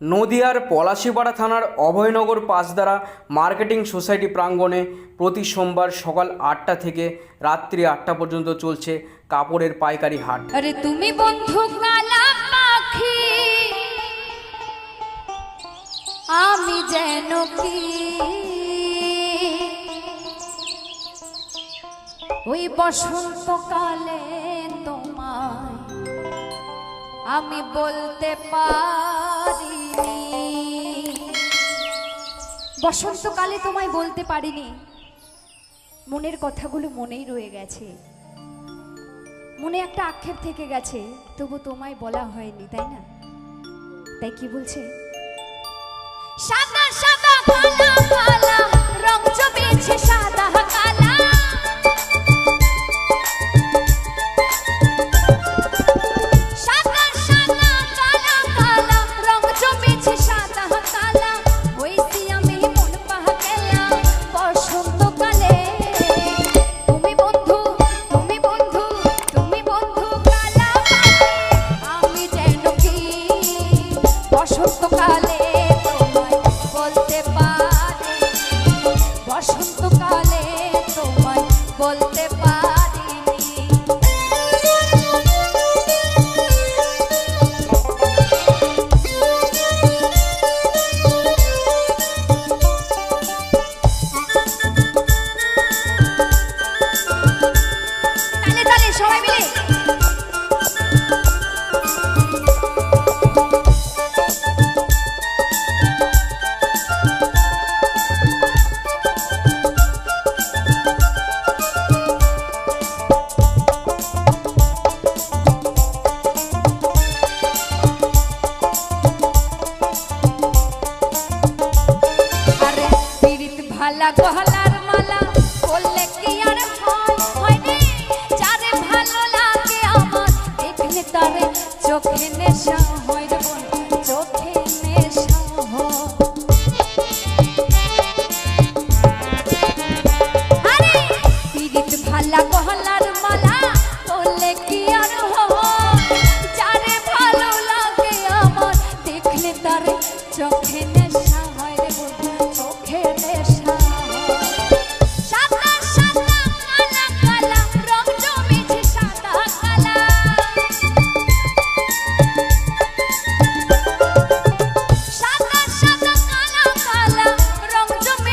নদিয়ার পলাশীপাড়া থানার Abhaynagar পাঁচদারা marketing society প্রাঙ্গণে প্রতি সোমবার সকাল আটটা থেকে রাত্রি আটটা পর্যন্ত চলছে কাপড়ের পাইকারি হাট। আরে তুমি বন্ধু পাখি, আমি যেন কি? ওই বসন্তকালে তোমায় আমি বলতে পারি বসন্তকালে তোমায় বলতে পারিনি। মনের কথাগুলো মনেই রয়ে গেছে। মনে একটা আক্ষেপ থেকে গেছে, তবু তোমায় বলা হয়নি, তাই না? তাই কি বলছে? সাদা সাদা বসন্তকালে তোমায় বলতে পারিনি। সবাই মিলে। চোখে নেশা। হয় রে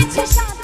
রং জমেছে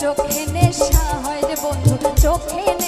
চোখে নেশা হয় রে বন্ধু চোখে